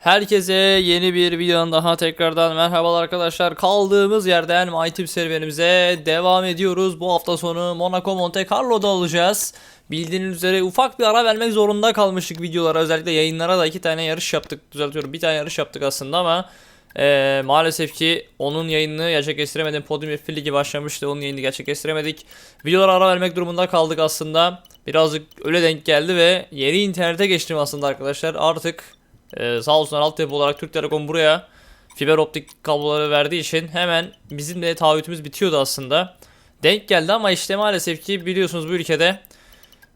Herkese yeni bir videonun daha tekrardan merhabalar arkadaşlar. Kaldığımız yerden MyTip serüvenimize devam ediyoruz. Bu hafta sonu Monaco Monte Carlo'da olacağız. Bildiğiniz üzere ufak bir ara vermek zorunda kalmıştık videolara. Özellikle yayınlara da iki tane yarış yaptık. Düzeltiyorum bir tane yarış yaptık aslında ama eee, maalesef ki onun yayınını gerçekleştiremedim. Podium F1 Ligi başlamıştı. Onun yayını gerçekleştiremedik. Videolara ara vermek durumunda kaldık aslında. Birazcık öyle denk geldi ve yeni internete geçtim aslında arkadaşlar. Artık ee, sağ olsunlar altyapı olarak Türk Telekom buraya fiber optik kabloları verdiği için hemen bizim de taahhütümüz bitiyordu aslında. Denk geldi ama işte maalesef ki biliyorsunuz bu ülkede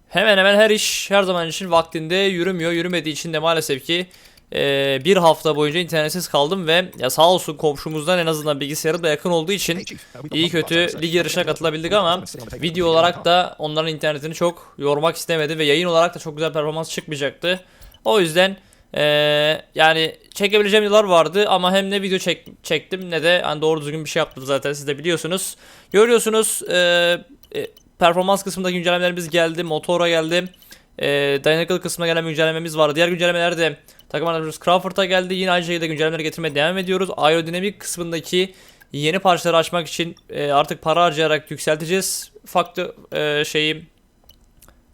hemen hemen her iş her zaman için vaktinde yürümüyor. Yürümediği için de maalesef ki e, bir hafta boyunca internetsiz kaldım ve ya sağ olsun komşumuzdan en azından bilgisayarı da yakın olduğu için iyi kötü lig yarışına katılabildik ama video olarak da onların internetini çok yormak istemedi ve yayın olarak da çok güzel performans çıkmayacaktı. O yüzden eee, yani çekebileceğim videolar vardı ama hem ne video çek, çektim ne de hani doğru düzgün bir şey yaptım zaten siz de biliyorsunuz. Görüyorsunuz eee, e, performans kısmında güncellemelerimiz geldi, motora geldi. Eee dayanıklılık kısmına gelen güncellememiz vardı. Diğer güncellemeler de takım arkadaşımız Crawford'a geldi. Yine aynı şekilde güncellemeleri getirmeye devam ediyoruz. Aerodinamik kısmındaki yeni parçaları açmak için e, artık para harcayarak yükselteceğiz. Faktı e, şeyi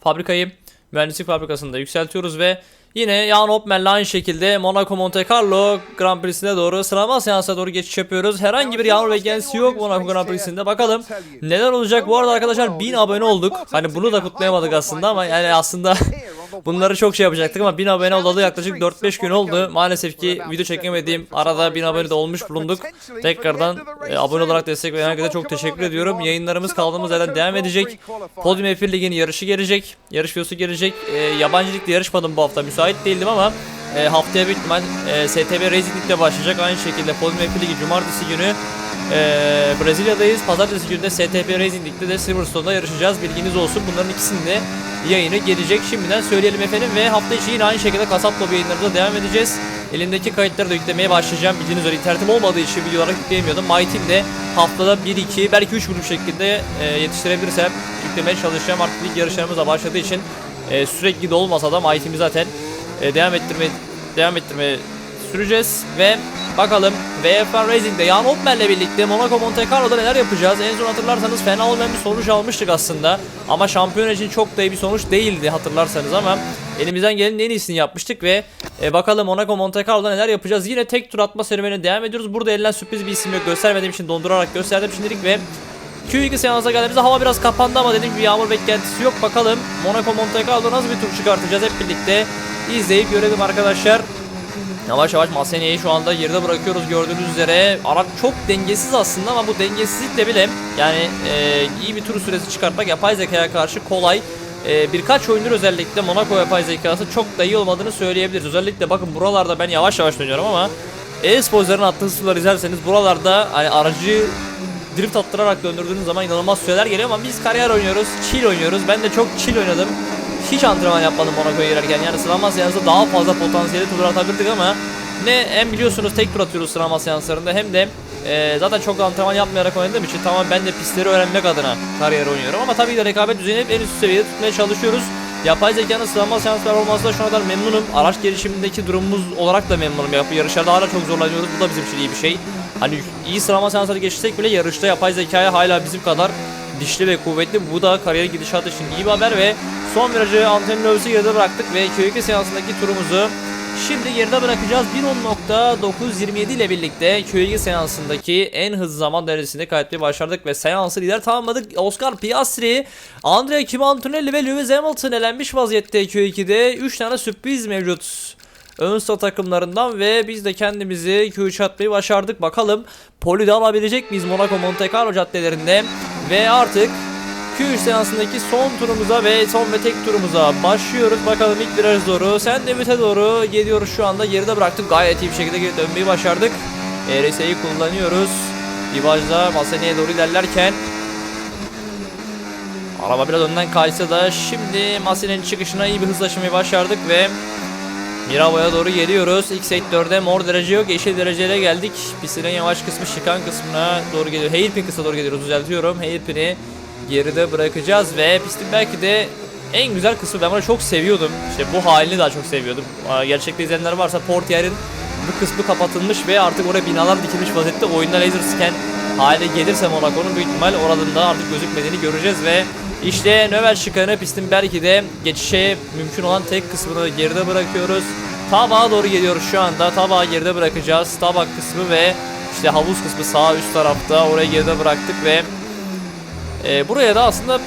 fabrikayı mühendislik fabrikasında yükseltiyoruz ve yine Jan Hopman'la aynı şekilde Monaco Monte Carlo Grand Prix'sine doğru sıralama seansına doğru geçiş yapıyoruz. Herhangi bir yağmur beklentisi yok Monaco Grand Prix'sinde. Bakalım neler olacak. Bu arada arkadaşlar 1000 abone olduk. Hani bunu da kutlayamadık aslında ama yani aslında bunları çok şey yapacaktık ama 1000 abone olalı yaklaşık 4-5 gün oldu. Maalesef ki video çekemediğim arada 1000 abone de olmuş bulunduk. Tekrardan e, abone olarak destek veren herkese çok teşekkür ediyorum. Yayınlarımız kaldığımız yerden devam edecek. Podium F1 Ligi'nin yarışı gelecek. Yarış videosu gelecek. E, yabancı ligde yarışmadım bu hafta. Müsait değildim ama e, haftaya büyük ihtimal e, STB Racing Lig'de başlayacak. Aynı şekilde Podium F1 Ligi cumartesi günü e, Brezilya'dayız. Pazartesi günü STP Racing Lig'de de Silverstone'da yarışacağız. Bilginiz olsun. Bunların ikisinin de yayını gelecek. Şimdiden söyleyelim efendim ve hafta içi yine aynı şekilde Kasap Lobi yayınlarımıza devam edeceğiz. Elimdeki kayıtları da yüklemeye başlayacağım. Bildiğiniz üzere internetim olmadığı için video olarak yükleyemiyordum. MyTeam de haftada 1-2 belki 3 grup şeklinde e, yetiştirebilirsem yüklemeye çalışacağım. Artık lig yarışlarımız da başladığı için e, sürekli de olmasa da MyTeam'i zaten e, devam ettirme devam ettirmeye süreceğiz ve bakalım VFR Racing'de Jan Hopman'le birlikte Monaco Monte Carlo'da neler yapacağız? En son hatırlarsanız fena olmayan bir sonuç almıştık aslında. Ama şampiyon için çok da iyi bir sonuç değildi hatırlarsanız ama elimizden gelenin en iyisini yapmıştık ve e, bakalım Monaco Monte Carlo'da neler yapacağız? Yine tek tur atma serüvenine devam ediyoruz. Burada elinden sürpriz bir isim yok. Göstermediğim için dondurarak gösterdim şimdilik ve Q2 seansa geldiğimizde hava biraz kapandı ama dediğim gibi yağmur beklentisi yok. Bakalım Monaco Monte Carlo nasıl bir tur çıkartacağız hep birlikte izleyip görelim arkadaşlar. Yavaş yavaş Maseni'yi şu anda geride bırakıyoruz gördüğünüz üzere. Araç çok dengesiz aslında ama bu dengesizlikle bile yani e, iyi bir tur süresi çıkartmak yapay zekaya karşı kolay. E, birkaç oyundur özellikle Monaco yapay zekası çok da iyi olmadığını söyleyebiliriz. Özellikle bakın buralarda ben yavaş yavaş dönüyorum ama e-sporcuların attığı sular izlerseniz buralarda hani aracı drift attırarak döndürdüğünüz zaman inanılmaz süreler geliyor ama biz kariyer oynuyoruz, chill oynuyoruz. Ben de çok chill oynadım. Hiç antrenman yapmadım Monaco'ya girerken. Yani sıralama seansında daha fazla potansiyeli tur atabilirdik ama ne hem biliyorsunuz tek tur atıyoruz sıralama seanslarında hem de e, zaten çok antrenman yapmayarak oynadığım için tamam ben de pistleri öğrenmek adına kariyer oynuyorum ama tabii ki de rekabet düzeyini en üst seviyede tutmaya çalışıyoruz. Yapay zekanın sıralama seans performansında şu kadar memnunum. Araç gelişimindeki durumumuz olarak da memnunum. Yap- Yarışlarda hala çok zorlanıyoruz. Bu da bizim için iyi bir şey. Hani iyi sıralama seansları geçirsek bile yarışta yapay zekaya hala bizim kadar dişli ve kuvvetli. Bu da kariyer gidişatı için iyi bir haber ve son virajı Anthony Lewis'i geride bıraktık ve Q2 seansındaki turumuzu Şimdi geride bırakacağız. 1.927 ile birlikte Q2 seansındaki en hızlı zaman derecesinde kaydetmeyi başardık ve seansı lider tamamladık. Oscar Piastri, Andrea Kim Antonelli ve Lewis Hamilton elenmiş vaziyette Q2'de. 3 tane sürpriz mevcut ön sıra takımlarından ve biz de kendimizi Q3 atmayı başardık. Bakalım poli de alabilecek miyiz Monaco Monte Carlo caddelerinde ve artık Q3 seansındaki son turumuza ve son ve tek turumuza başlıyoruz. Bakalım ilk viraj doğru. Sen de müte doğru geliyoruz şu anda. Geride bıraktık. Gayet iyi bir şekilde geri dönmeyi başardık. ERS'yi kullanıyoruz. Rivajda Maseni'ye doğru ilerlerken Araba biraz önden kaysa da şimdi Maseni'nin çıkışına iyi bir hızlaşmayı başardık ve Miravo'ya doğru geliyoruz. İlk sektörde mor derece yok. Yeşil dereceyle geldik. Pistin en yavaş kısmı şikan kısmına doğru geliyor. Hairpin kısmına doğru geliyoruz. Düzeltiyorum. Hairpin'i geride bırakacağız ve pistin belki de en güzel kısmı ben bunu çok seviyordum. İşte bu halini daha çok seviyordum. Gerçekte izleyenler varsa Portier'in bir kısmı kapatılmış ve artık oraya binalar dikilmiş vaziyette. Oyunda laser scan hale gelirse Monaco'nun büyük ihtimal oradan da artık gözükmediğini göreceğiz ve işte Növel Şıkanı pistin belki de geçişe mümkün olan tek kısmını geride bırakıyoruz. Tabağa doğru geliyoruz şu anda. Tabağı geride bırakacağız. Tabak kısmı ve işte havuz kısmı sağ üst tarafta. Orayı geride bıraktık ve e, buraya da aslında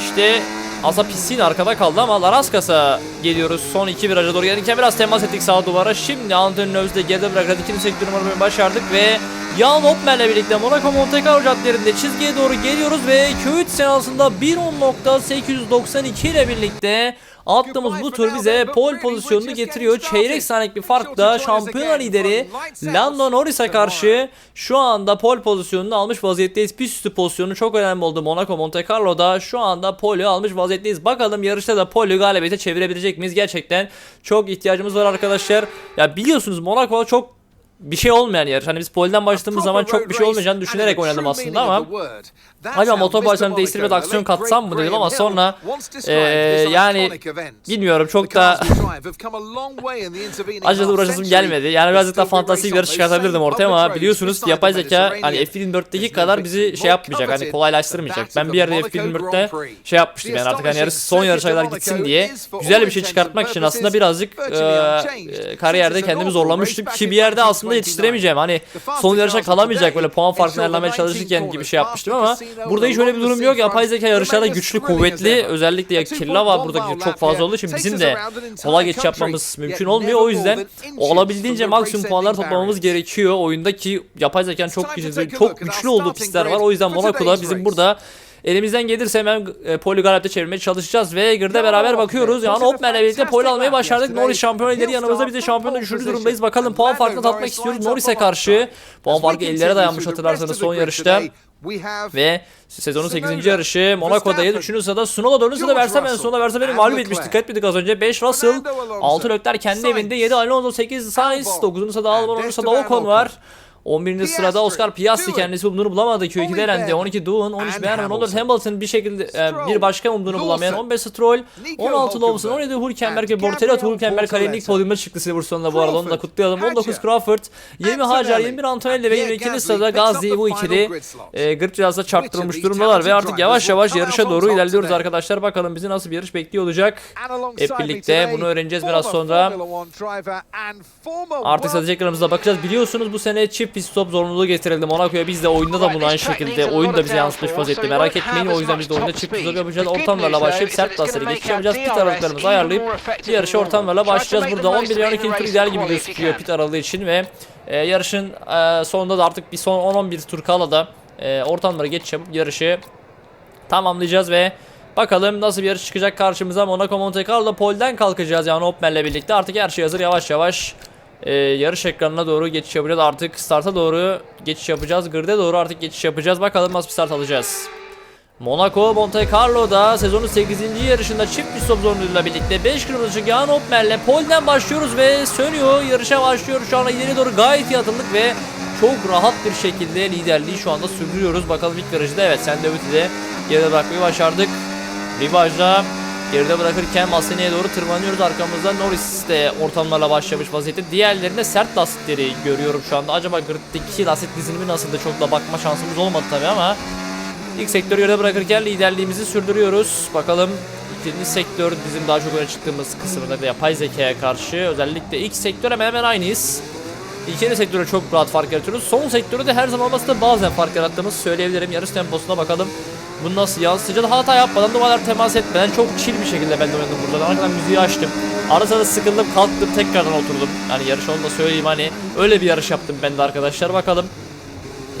işte Asa pisliğin arkada kaldı ama Laraskas'a geliyoruz. Son iki viraja doğru gelirken biraz temas ettik sağ duvara. Şimdi Anthony Növs'ü de geride bırakarak ikinci sektörü numaramayı başardık ve Jan Hopmer'le birlikte Monaco Monte Carlo caddelerinde çizgiye doğru geliyoruz ve Q3 seansında 1.892 ile birlikte attığımız bu tur bize pole pozisyonunu getiriyor. Çeyrek saniyelik bir farkla şampiyonlar lideri Lando Norris'e karşı şu anda pole pozisyonunu almış vaziyetteyiz. Pist üstü pozisyonu çok önemli oldu Monaco Monte Carlo'da. Şu anda pole'ü almış vaziyetteyiz. Bakalım yarışta da pole'ü galibiyete çevirebilecek miyiz? Gerçekten çok ihtiyacımız var arkadaşlar. Ya biliyorsunuz Monaco çok bir şey olmayan yarış. Hani biz pole'den başladığımız zaman çok bir şey olmayacağını düşünerek oynadım aslında ama acaba motor başlarını değiştirip de aksiyon katsam mı dedim ama sonra eee, yani bilmiyorum çok da acılı uğraşasım gelmedi. Yani birazcık daha fantastik bir yarış çıkartabilirdim ortaya ama biliyorsunuz yapay zeka hani F24'teki kadar bizi şey yapmayacak hani kolaylaştırmayacak. Ben bir yerde F24'te şey yapmıştım yani artık hani yarış son yarışa kadar gitsin diye güzel bir şey çıkartmak için aslında birazcık eee, kariyerde kendimi zorlamıştım ki bir yerde aslında yetiştiremeyeceğim. Hani son yarışa kalamayacak böyle puan farkını ayarlamaya çalışırken gibi şey yapmıştım ama burada hiç öyle bir durum yok. Yapay zeka yarışlarda güçlü, kuvvetli. Özellikle ya Killa var buradaki çok fazla olduğu için bizim de kolay geçiş yapmamız mümkün olmuyor. O yüzden olabildiğince maksimum puanlar toplamamız gerekiyor. Oyundaki yapay zekanın çok güçlü, çok güçlü olduğu pistler var. O yüzden Monaco'da bizim burada Elimizden gelirse hemen e, poli çevirmeye çalışacağız ve Gır'da beraber bakıyoruz. Yani Hopman'la birlikte poli almayı başardık. Norris şampiyon lideri yanımızda biz de şampiyonda düşürdüğü durumdayız. Bakalım puan farkını tatmak istiyoruz Norris'e karşı. Puan farkı ellere dayanmış hatırlarsanız son yarışta. Ve sezonun 8. yarışı Monaco'da 3. sırada Sunola 4. sırada Verstappen Sunola Verstappen'i mağlup etmiş. Dikkat etmedik az önce. 5 Russell, 6 Leclerc kendi evinde, 7 Alonso, 8 Sainz, 9. sırada Albon, 10. sırada Ocon var. 11. sırada Oscar Piastri kendisi umduğunu bulamadı. Q2'de elendi. 12 Doohan, 13 Behrman, 14 Hamilton bir şekilde e, bir başka umduğunu bulamayan 15 Stroll, 16 Lawson, 17 Hülkenberg ve Bortella Hülkenberg kalenin ilk podyumda çıktı Silverstone'da bu arada onu da kutlayalım. 19 Crawford, 20 Hajar, 21 Antonelli ve 22. sırada Gazzi bu ikili e, grip cihazda çarptırılmış durumdalar ve artık yavaş yavaş yarışa doğru ilerliyoruz arkadaşlar. Bakalım bizi nasıl bir yarış bekliyor olacak. Hep birlikte bunu öğreneceğiz biraz sonra. Artık strateji ekranımıza bakacağız. Biliyorsunuz bu sene çift pit stop zorunluluğu getirildi Monaco'ya. Biz de oyunda da bunu aynı şekilde oyun da bize yansıtmış vaziyette. Merak etmeyin. O yüzden biz de oyunda çift pit stop yapacağız. Ortamlarla başlayıp sert laseri geçiş yapacağız. Pit aralıklarımızı ayarlayıp yarışa ortamlarla başlayacağız. Burada 11 12 tur ideal gibi gözüküyor pit aralığı için ve e, yarışın e, sonunda da artık bir son 10-11 tur kala da e, ortamlara geçeceğim. Yarışı tamamlayacağız ve Bakalım nasıl bir yarış çıkacak karşımıza Monaco Monte Carlo polden kalkacağız yani Opmel'le birlikte artık her şey hazır yavaş yavaş e, yarış ekranına doğru geçiş yapacağız. Artık starta doğru geçiş yapacağız. Gırde doğru artık geçiş yapacağız. Bakalım nasıl bir start alacağız. Monaco Monte Carlo'da sezonun 8. yarışında çift pit stop zorunluluğuyla birlikte 5 kırmızı Yan Opmel'le polden başlıyoruz ve sönüyor. Yarışa başlıyor. Şu anda ileri doğru gayet iyi atıldık ve çok rahat bir şekilde liderliği şu anda sürdürüyoruz. Bakalım ilk virajda evet sen de geride bırakmayı başardık. Rivajda geride bırakırken Masini'ye doğru tırmanıyoruz. Arkamızda Norris de ortamlarla başlamış vaziyette. Diğerlerinde sert lastikleri görüyorum şu anda. Acaba griddeki lastik dizilimi nasıldı? Çok da bakma şansımız olmadı tabi ama ilk sektörü geride bırakırken liderliğimizi sürdürüyoruz. Bakalım ikinci sektör bizim daha çok öne çıktığımız kısımda da yapay zekaya karşı. Özellikle ilk sektör hemen hemen aynıyız. İkinci sektöre çok rahat fark yaratıyoruz. Son sektörü de her zaman olmasa da bazen fark yarattığımızı söyleyebilirim. Yarış temposuna bakalım. Bunu nasıl yansıtacağız? Hata yapmadan, duvarlar temas etmeden çok chill bir şekilde ben de oynadım burada. Arkadan müziği açtım. Ara sıra sıkıldım, kalktım, tekrardan oturdum. Yani yarış onu da söyleyeyim hani öyle bir yarış yaptım ben de arkadaşlar. Bakalım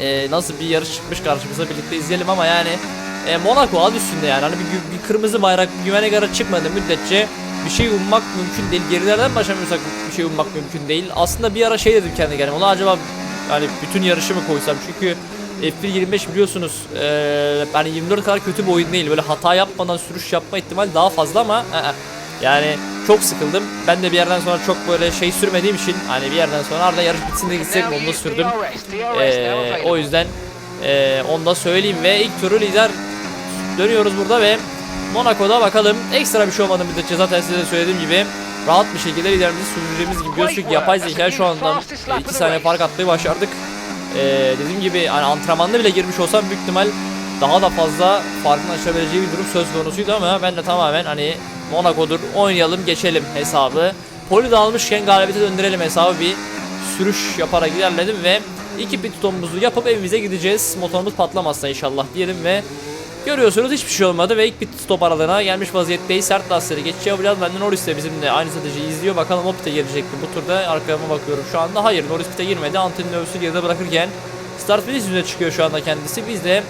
ee, nasıl bir yarış çıkmış karşımıza birlikte izleyelim ama yani e, Monaco adı üstünde yani. Hani bir, bir kırmızı bayrak, bir güvene gara çıkmadı müddetçe bir şey ummak mümkün değil. Gerilerden başlamıyorsak bir şey ummak mümkün değil. Aslında bir ara şey dedim kendi kendime. Ona acaba hani bütün yarışı mı koysam? Çünkü F1 25 biliyorsunuz e, yani 24 kadar kötü bir oyun değil. Böyle hata yapmadan sürüş yapma ihtimali daha fazla ama e. yani çok sıkıldım. Ben de bir yerden sonra çok böyle şey sürmediğim için hani bir yerden sonra arada yarış bitsin de gitsek onu da sürdüm. E, o yüzden e, onu da söyleyeyim ve ilk turu lider dönüyoruz burada ve Monaco'da bakalım ekstra bir şey olmadı müddetçe zaten size söylediğim gibi rahat bir şekilde liderimizi sürdüreceğimiz gibi gözüküyor. Yapay zeka şu anda 2 saniye fark atmayı başardık. Ee, dediğim gibi hani antrenmanda bile girmiş olsam büyük ihtimal daha da fazla farkın aşabileceği bir durum söz konusuydu ama ben de tamamen hani Monaco'dur oynayalım geçelim hesabı. Poli de almışken galibiyete döndürelim hesabı bir sürüş yaparak ilerledim ve iki pit stopumuzu yapıp evimize gideceğiz. Motorumuz patlamazsa inşallah diyelim ve görüyorsunuz hiçbir şey olmadı ve ilk pit stop aralığına gelmiş vaziyetteyiz. Sert lastikleri geçiş yapacağız. Benden Norris de bizimle aynı stratejiyi izliyor. Bakalım o pite girecek mi bu turda? Arkama bakıyorum şu anda. Hayır Norris pite girmedi. Antonio Növs'ü geride bırakırken start finish yüzüne çıkıyor şu anda kendisi. Biz de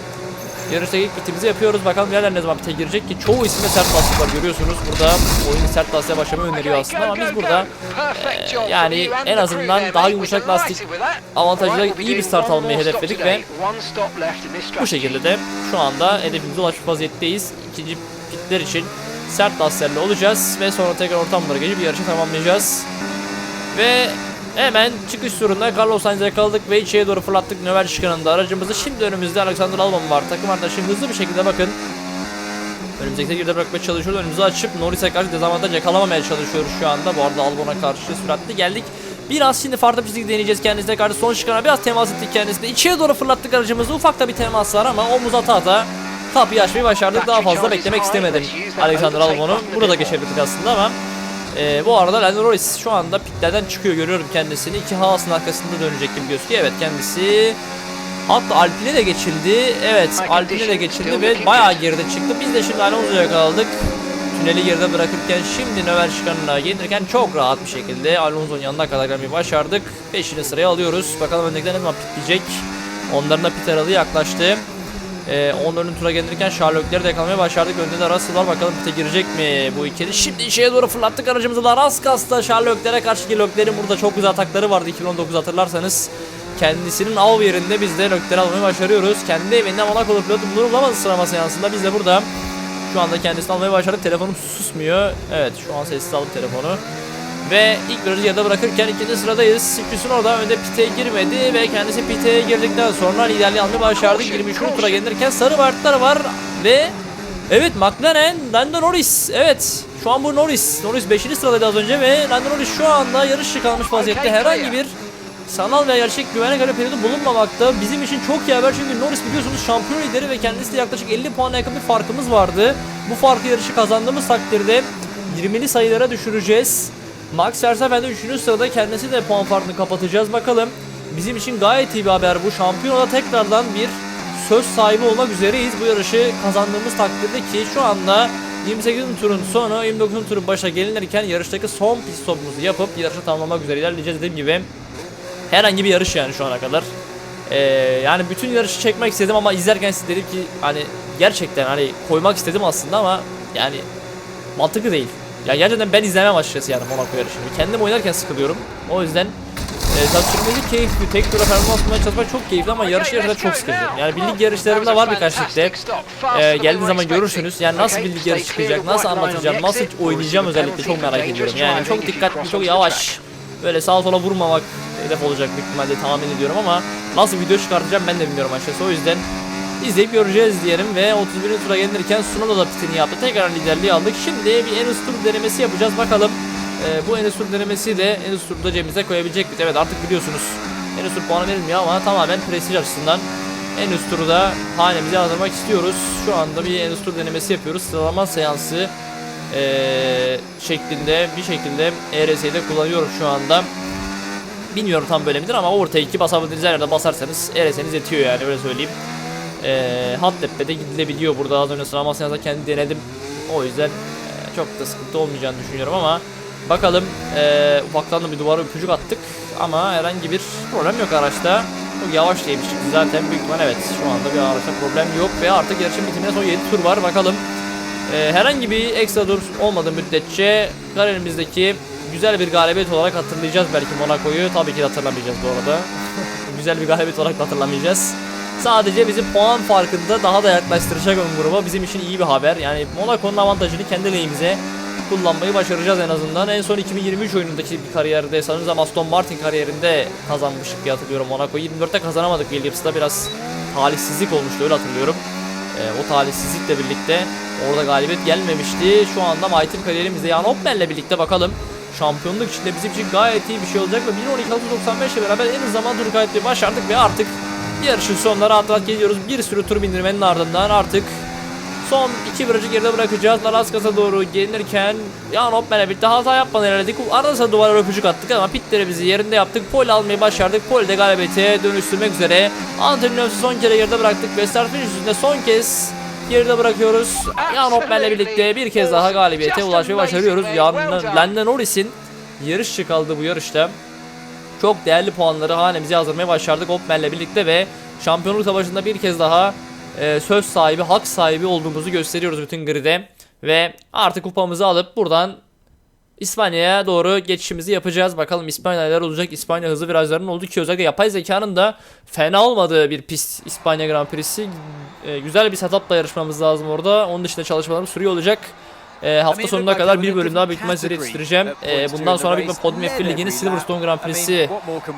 Yarıştaki ilk bitimizi yapıyoruz. Bakalım neler ne zaman bite girecek ki çoğu isimde sert lastik var görüyorsunuz. Burada oyunu sert lastiğe başlamayı öneriyor aslında ama biz burada e, yani en azından daha yumuşak lastik avantajıyla iyi bir start almayı hedefledik ve bu şekilde de şu anda hedefimize ulaşmış vaziyetteyiz. İkinci pitler için sert lastiklerle olacağız ve sonra tekrar ortamlara geçip yarışı tamamlayacağız. Ve hemen çıkış turunda Carlos Sainz'e yakaladık ve içeriye doğru fırlattık Növel çıkanında aracımızı. Şimdi önümüzde Alexander Albon var. Takım arkadaşı hızlı bir şekilde bakın. Önümüzdeki geride bırakmaya çalışıyoruz. Önümüzü açıp Norris'e karşı dezavantaj yakalamamaya çalışıyoruz şu anda. Bu arada Albon'a karşı süratli geldik. Biraz şimdi farklı bir çizgi deneyeceğiz kendisine karşı son çıkana biraz temas ettik kendisine. İçeriye doğru fırlattık aracımızı. Ufak da bir temas var ama omuz ata ata kapıyı açmayı başardık. Daha fazla beklemek istemedim Alexander Albon'u. Burada geçebilirdik aslında ama ee, bu arada Lando Norris şu anda pitlerden çıkıyor görüyorum kendisini. İki Haas'ın arkasında dönecek gibi gözüküyor. Evet kendisi hatta Alpine de geçildi. Evet Alpine de geçildi ve bayağı geride çıktı. Biz de şimdi Alonso'ya yakaladık. Tüneli geride bırakırken şimdi Növel çıkanına gelirken çok rahat bir şekilde Alonso'nun yanına kadar gelmeyi başardık. Peşini sıraya alıyoruz. Bakalım öndekiler ne zaman pitleyecek. Onların da pit aralığı yaklaştı. Ee, onların tura gelirken Sherlock'leri de yakalamaya başardık. Önde de Russell var. Bakalım pite girecek mi bu ikili. Şimdi içeriye doğru fırlattık aracımızı da Raskas'ta Sherlock'lere karşı ki Lökler'in burada çok güzel atakları vardı 2019 hatırlarsanız. Kendisinin av yerinde biz de Lökler'i almayı başarıyoruz. Kendi evinde Monaco'lu pilotu bunu bulamadı sıralama seansında. Biz de burada şu anda kendisini almaya başardık. Telefonum susmuyor. Evet şu an sessiz aldım telefonu. Ve ilk virajı yarıda bırakırken ikinci sıradayız. Siküs'ün orada önde pite girmedi ve kendisi piteye girdikten sonra liderliği almayı başardı. 23. tura gelirken sarı bartlar var ve evet McLaren, Lando Norris. Evet şu an bu Norris. Norris 5. sıradaydı az önce ve Lando Norris şu anda yarış dışı kalmış vaziyette. Herhangi bir sanal veya gerçek güvenlik göre periyodu bulunmamakta. Bizim için çok iyi haber çünkü Norris biliyorsunuz şampiyon lideri ve kendisiyle yaklaşık 50 puana yakın bir farkımız vardı. Bu farkı yarışı kazandığımız takdirde 20'li sayılara düşüreceğiz. Max Verstappen de 3. sırada kendisi de puan farkını kapatacağız bakalım. Bizim için gayet iyi bir haber bu. Şampiyonada tekrardan bir söz sahibi olmak üzereyiz bu yarışı kazandığımız takdirde ki şu anda 28. turun sonu 29. turun başa gelinirken yarıştaki son pit stopumuzu yapıp yarışı tamamlamak üzere ilerleyeceğiz dediğim gibi. Herhangi bir yarış yani şu ana kadar. Ee, yani bütün yarışı çekmek istedim ama izlerken size dedim ki hani gerçekten hani koymak istedim aslında ama yani mantıklı değil. Ya gerçekten ben izlemem açıkçası yani Monaco yarışını. Kendim oynarken sıkılıyorum. O yüzden e, tabii sürmesi keyifli. Tek tura performans çalışmak çok keyifli ama yarış yarışında çok sıkıcı. Yani birlik yarışlarında var birkaç ligde. E, geldiği zaman görürsünüz. Yani nasıl birlik yarış çıkacak, nasıl anlatacağım, nasıl oynayacağım özellikle çok merak ediyorum. Yani çok dikkatli, çok yavaş. Böyle sağa sola vurmamak hedef olacak büyük ihtimalle tahmin ediyorum ama nasıl video çıkartacağım ben de bilmiyorum açıkçası. O yüzden izleyip göreceğiz diyelim ve 31. tura gelirken Sunoda da pitini yaptı. Tekrar liderliği aldık. Şimdi bir Enus tur denemesi yapacağız. Bakalım e, bu Enus tur denemesi de Enus turda cebimize koyabilecek miyiz? Evet artık biliyorsunuz Enus tur puanı verilmiyor ama tamamen prestij açısından Enus turu da hanemize yazdırmak istiyoruz. Şu anda bir Enus tur denemesi yapıyoruz. Sıralama seansı e, şeklinde bir şekilde ERS'de kullanıyoruz şu anda. Bilmiyorum tam böyle midir ama orta iki basabildiğiniz her yerde basarsanız ERS'niz yetiyor yani öyle söyleyeyim. E, Hattepe'de gidilebiliyor burada az önce sıralama seansında kendi denedim. O yüzden e, çok da sıkıntı olmayacağını düşünüyorum ama bakalım e, ufaktan da bir duvara öpücük attık ama herhangi bir problem yok araçta. Çok yavaş diyemiştik zaten büyük ihtimal evet şu anda bir araçta problem yok ve artık yarışın bitimine son 7 tur var bakalım. E, herhangi bir ekstra dur olmadığı müddetçe kariyerimizdeki güzel bir galibiyet olarak hatırlayacağız belki Monaco'yu. Tabii ki hatırlamayacağız bu arada. güzel bir galibiyet olarak hatırlamayacağız. Sadece bizi puan farkında daha da yaklaştıracak ön gruba bizim için iyi bir haber. Yani Monaco'nun avantajını kendi lehimize kullanmayı başaracağız en azından. En son 2023 oyunundaki bir kariyerde sanırsam Aston Martin kariyerinde kazanmıştık diye hatırlıyorum Monaco. 24'te kazanamadık Williams'da biraz talihsizlik olmuştu öyle hatırlıyorum. Ee, o talihsizlikle birlikte orada galibiyet gelmemişti. Şu anda Mighty kariyerimizde yani Hopman'le birlikte bakalım şampiyonluk içinde bizim için gayet iyi bir şey olacak ve 1.12.95 ile beraber en hızlı zaman turu kaydetmeyi başardık ve artık yarışın sonuna rahat rahat geliyoruz. Bir sürü tur bindirmenin ardından artık Son iki virajı geride bırakacağız. Laraskas'a doğru gelirken Jan Hopman'la birlikte hata yapmadan ilerledik. Arada duvara öpücük attık ama pitlerimizi yerinde yaptık. Pole almayı başardık. Pole de galibiyete dönüştürmek üzere. Antonio'su son kere geride bıraktık. Ve start finish üstünde son kez geride bırakıyoruz. Jan Hopman'la birlikte bir kez daha galibiyete ulaşmayı başarıyoruz. Jan Lando Norris'in yarış kaldı bu yarışta. Çok değerli puanları hanemize yazdırmaya başardık Hopman'la birlikte ve şampiyonluk savaşında bir kez daha e, söz sahibi, hak sahibi olduğumuzu gösteriyoruz bütün grid'e. Ve artık kupamızı alıp buradan İspanya'ya doğru geçişimizi yapacağız. Bakalım İspanya neler olacak. İspanya hızlı virajlarının olduğu ki özellikle yapay zekanın da fena olmadığı bir pist İspanya Grand Prix'si. E, güzel bir setupla yarışmamız lazım orada. Onun dışında çalışmalarım sürüyor olacak. E, hafta sonuna kadar bir bölüm daha büyük ihtimalle size yetiştireceğim. E, bundan sonra bir Podium F1 Ligi'nin Silverstone Grand Prix'si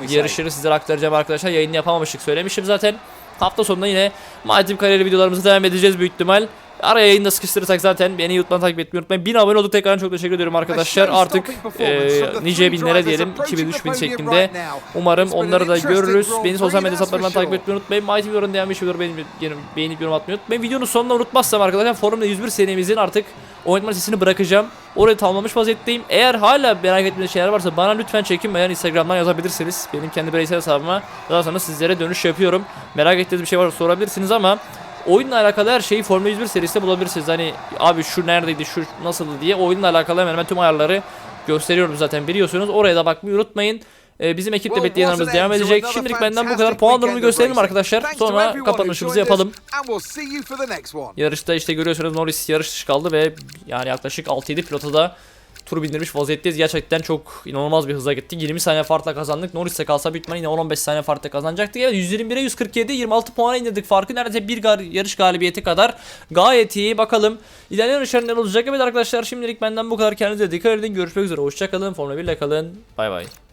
yarışını sizlere aktaracağım arkadaşlar. Yayını yapamamıştık söylemiştim zaten. Hafta sonunda yine My kariyeri videolarımıza devam edeceğiz büyük ihtimal. Araya yayında sıkıştırırsak zaten beni YouTube'dan takip etmeyi unutmayın. 1000 abone olduk tekrardan çok teşekkür ediyorum arkadaşlar. Artık e, nice binlere diyelim 2000-3000 şeklinde. Umarım onları da görürüz. Beni sosyal medya hesaplarından takip etmeyi unutmayın. My TV videolarını beğenmiş videoları beğenip, beğenip yorum atmayı unutmayın. Videonun sonunda unutmazsam arkadaşlar forumda 101 senemizin artık oynatma sesini bırakacağım. Orayı tamamlamış vaziyetteyim. Eğer hala merak ettiğiniz şeyler varsa bana lütfen çekinmeden Instagram'dan yazabilirsiniz. Benim kendi bireysel hesabıma. Daha sonra sizlere dönüş yapıyorum. Merak ettiğiniz bir şey varsa sorabilirsiniz ama oyunla alakalı her şeyi Formula 101 serisinde bulabilirsiniz. Hani abi şu neredeydi, şu nasıldı diye oyunla alakalı hemen hemen tüm ayarları gösteriyorum zaten biliyorsunuz. Oraya da bakmayı unutmayın. Ee, bizim ekiple bekleyenlerimiz devam edecek. Şimdilik benden bu kadar puan durumunu gösterelim arkadaşlar. Sonra kapanışımızı yapalım. Yarışta işte görüyorsunuz Norris yarış dışı kaldı ve yani yaklaşık 6-7 pilota da tur bindirmiş vaziyetteyiz. Gerçekten çok inanılmaz bir hıza gitti. 20 saniye farkla kazandık. Norris'e kalsa büyük ihtimalle yine 15 saniye farkla kazanacaktık. Evet 121'e 147 26 puana indirdik farkı. Neredeyse bir gar yarış galibiyeti kadar. Gayet iyi. Bakalım ilerleyen yarışlar olacak. Evet arkadaşlar şimdilik benden bu kadar. Kendinize dikkat edin. Görüşmek üzere. Hoşçakalın. Formula 1 ile kalın. Bay bay.